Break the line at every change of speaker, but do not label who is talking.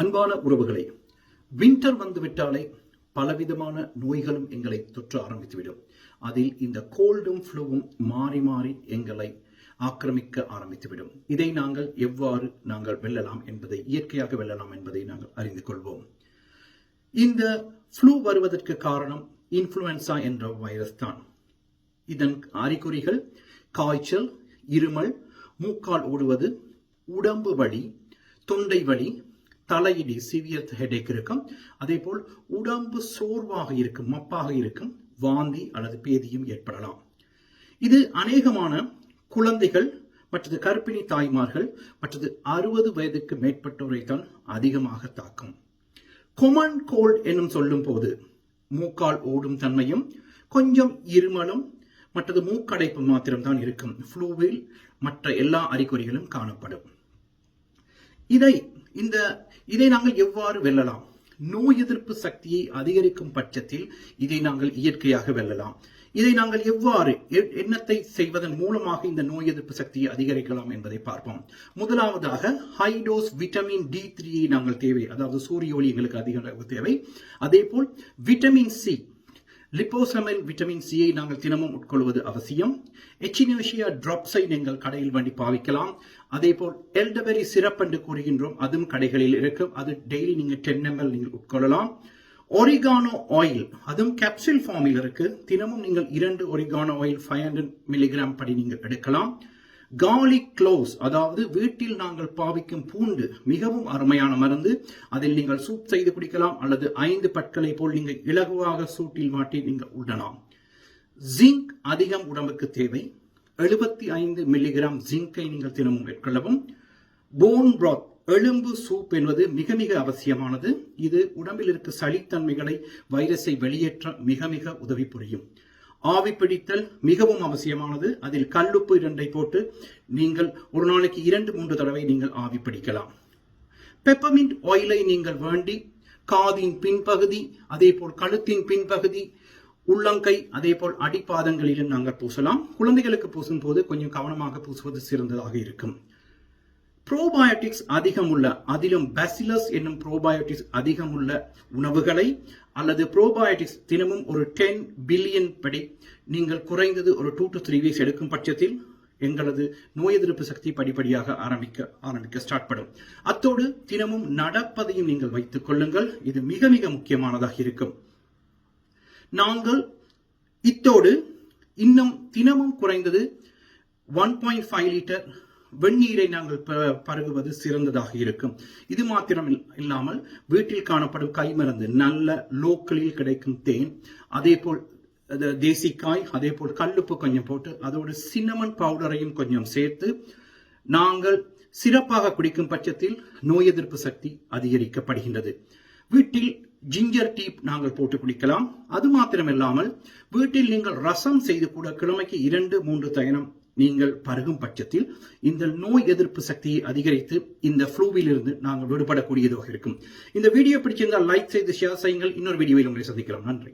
அன்பான உறவுகளே வின்டர் வந்துவிட்டாலே பலவிதமான நோய்களும் எங்களை தொற்ற ஆரம்பித்துவிடும். அதில் இந்த கோல்டும் ஃப்ளூவும் மாறி மாறி எங்களை ஆக்கிரமிக்க ஆரம்பித்துவிடும். இதை நாங்கள் எவ்வாறு நாங்கள் வெல்லலாம் என்பதை இயற்கையாக வெல்லலாம் என்பதை நாங்கள் அறிந்து கொள்வோம். இந்த ஃப்ளூ வருவதற்கு காரணம் இன்ஃப்ளூயன்சா என்ற வைரஸ் தான். இதன் அறிகுறிகள் காய்ச்சல் இருமல் மூக்கால் ஓடுவது உடம்பு வலி தொண்டை வலி தலையிடி சிவியர் ஹெடேக் இருக்கும். அதே போல் உடம்பு சோர்வாக இருக்கும் மப்பாக இருக்கும் வாந்தி அல்லது பேதியும் ஏற்படலாம். இது அநேகமான குழந்தைகள் மற்றது கர்ப்பிணி தாய்மார்கள் மற்றது அறுபது வயதுக்கு மேற்பட்டோரை தான் அதிகமாக தாக்கும். கொமன் கோல்ட் என்னும் சொல்லும் போது மூக்கால் ஓடும் தன்மையும் கொஞ்சம் இருமலும் மற்றது மூக்கடைப்பு மாத்திரம்தான் இருக்கும். ஃப்ளூவில் மற்ற எல்லா அறிகுறிகளும் காணப்படும். இதை இந்த இதை நாங்கள் எவ்வாறு வெல்லலாம்? நோய் எதிர்ப்பு சக்தியை அதிகரிக்கும் பட்சத்தில் இதை நாங்கள் இயற்கையாக வெல்லலாம். இதை நாங்கள் எவ்வாறு எ- செய்வதன் மூலமாக இந்த நோய் எதிர்ப்பு சக்தியை அதிகரிக்கலாம் என்பதை பார்ப்போம். முதலாவதாக ஹைடோஸ் விட்டமின் டி த்ரீயை நாங்கள் தேவை அதாவது சூரிய ஒளி எங்களுக்கு அதிக தேவை. அதே போல் விட்டமின் சி லிப்போசமைல் விட்டமின் சியை நாங்கள் தினமும் உட்கொள்வது அவசியம். எச்சினோஷியா ட்ராப்ஸை நீங்கள் கடையில் வண்டி பாவிக்கலாம். அதே போல் எல்டபெரி சிரப் என்று கூறுகின்றோம். அதுவும் கடைகளில் இருக்கும். அது டெய்லி நீங்கள் டென் எம்எல் நீங்கள் உட்கொள்ளலாம். ஒரிகானோ ஆயில் அதுவும் கேப்சூல் ஃபார்மில் இருக்கு. தினமும் நீங்கள் இரண்டு oregano oil five hundred milligram படி நீங்கள் எடுக்கலாம். கார்லிக் க்ளோஸ் அதாவது வீட்டில் நாங்கள் பாவிக்கும் பூண்டு மிகவும் அருமையான மருந்து. அதில் நீங்கள் சூப் செய்து குடிக்கலாம் அல்லது ஐந்து பற்களை போல் நீங்கள் இலகுவாக சூட்டில் மாட்டி நீங்கள் உடலாம் ஜிங்க் அதிகம் உடம்புக்கு தேவை. எழுபத்தி ஐந்து மில்லிகிராம் ஜிங்கை நீங்கள் தினமும் மேற்கொள்ளவும். போன் பிராத் எலும்பு சூப் என்பது மிக மிக அவசியமானது. இது உடம்பில் இருக்க சளித்தன்மைகளை வைரஸை வெளியேற்ற மிக மிக உதவி புரியும். ஆவி பிடித்தல் மிகவும் அவசியமானது. அதில் கல்லுப்பு இரண்டை போட்டு நீங்கள் ஒரு நாளைக்கு இரண்டு மூன்று தடவை நீங்கள் ஆவி பிடிக்கலாம் பெப்பமிண்ட் ஆயிலை நீங்கள் வேண்டி காதின் பின்பகுதி அதே போல் கழுத்தின் பின்பகுதி உள்ளங்கை அதே போல் அடிப்பாதங்களிலும் நாங்கள் பூசலாம். குழந்தைகளுக்கு பூசும் போது கொஞ்சம் கவனமாக பூசுவது சிறந்ததாக இருக்கும். ப்ரோபயோட்டிக்ஸ் அதிகம் உள்ள அதிலும் பேசிலஸ் என்னும் ப்ரோபயோட்டிக்ஸ் அதிகம் உள்ள உணவுகளை அல்லது ப்ரோபயோட்டிக்ஸ் தினமும் ஒரு டென் பில்லியன் படி நீங்கள் குறைந்தது ஒரு டூ டு த்ரீ வீக்ஸ் எடுக்கும் பட்சத்தில் எங்களது நோய் எதிர்ப்பு சக்தி படிப்படியாக ஆரம்பிக்க ஆரம்பிக்க ஸ்டார்ட் படும். அத்தோடு தினமும் நடப்பதையும் நீங்கள் வைத்துக் கொள்ளுங்கள். இது மிக மிக முக்கியமானதாக இருக்கும். நாங்கள் இத்தோடு இன்னும் தினமும் குறைந்தது ஒன் பாயிண்ட் ஃபைவ் லிட்டர் வெந்நீரை நாங்கள் ப- பருகுவது சிறந்ததாக இருக்கும். இது மாத்திரம் இல்லாமல் வீட்டில் காணப்படும் கைமருந்து நல்ல லோக்கலில் கிடைக்கும் தேன் அதே போல் தேசிக்காய் அதே போல் கல்லுப்பு கொஞ்சம் போட்டு அதோட சின்னமன் பவுடரையும் கொஞ்சம் சேர்த்து நாங்கள் சிறப்பாக குடிக்கும் பட்சத்தில் நோய் எதிர்ப்பு சக்தி அதிகரிக்கப்படுகின்றது. வீட்டில் ஜிஞ்சர் டீ நாங்கள் போட்டு குடிக்கலாம். அது மாத்திரமில்லாமல் வீட்டில் நீங்கள் ரசம் செய்து கூட கிழமைக்கு இரண்டு மூன்று தயணம் நீங்கள் பருகும் பட்சத்தில் இந்த நோய் எதிர்ப்பு சக்தியை அதிகரித்து இந்த ஃப்ளூவில் இருந்து நாங்கள் விடுபடக்கூடியதாக இருக்கும். இந்த வீடியோ பிடிச்சிருந்தால் லைக் செய்து ஷேர் செய்யுங்கள். இன்னொரு வீடியோவில் உங்களை சந்திக்கலாம் நன்றி.